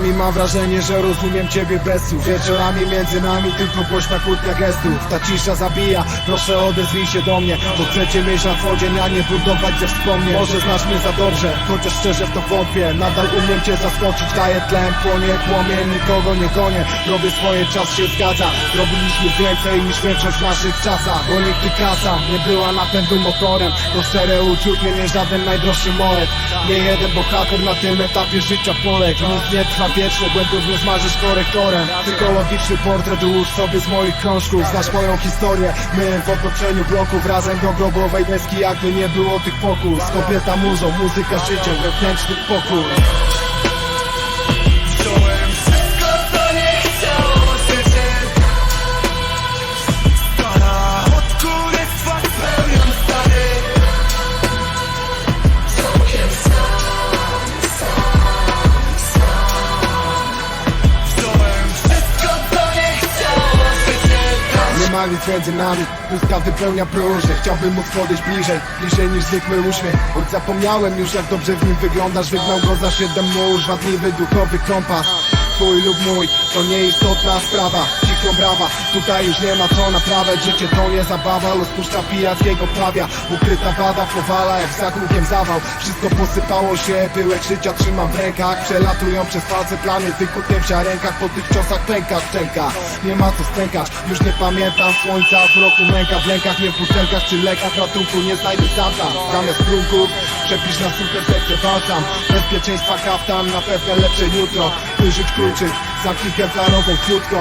Czasami mam wrażenie, że rozumiem ciebie bez słów. Wieczorami między nami tylko głośna kłódka gestów. Ta cisza zabija, proszę odezwij się do mnie Bo chcecie mieć na co dzień, a nie budować ze wspomnień Może znasz mnie za dobrze, chociaż szczerze w to wątpię. Nadal umiem cię zaskoczyć, daję tlen, płonie, płomień Nikogo nie gonię, robię swoje, czas się zgadza. Zrobiliśmy więcej niż większość w naszych czasach Bo nigdy kasa nie była napędu motorem. To szczere uczucie, nie żaden najdroższy moret Nie jeden bohater na tym etapie życia poległ. Nie trwa wiecznie, błędów nie zmarzysz korektorem. Psychologiczny portret ułóż sobie z moich krążków. Znasz moją historię, my w otoczeniu bloków Razem do grobowej deski, jakby nie było tych pokus. Kobieta muzą, muzyka życiem, wewnętrzny pokój Nic między nami, pustka wypełnia próżnię Chciałbym móc podejść bliżej, bliżej niż zwykły uśmiech. Choć zapomniałem już jak dobrze w nim wyglądasz. Wygnał go za siedem mórz, wadliwy duchowy kompas. Twój lub mój, to nieistotna sprawa Cicho brawa, tutaj już nie ma co naprawiać Życie to nie zabawa, rozpuszcza pijackiego pawia Ukryta wada powala jak za kółkiem zawał. Wszystko posypało się, pyłek życia trzymam w rękach. Przelatują przez palce plany, wykutnie w ziarenkach. Po tych ciosach pęka szczęka Nie ma co stękać, już nie pamiętam słońca W roku męka w rękach, nie w butelkach czy lekach. Ratunku nie znajdę sam tam Zamiast trunków, przepisz na suche serce walczam Bezpieczeństwa kaftan, na pewne lepsze jutro. Wyżyć kluczyk, zamknij kevlarową kłódką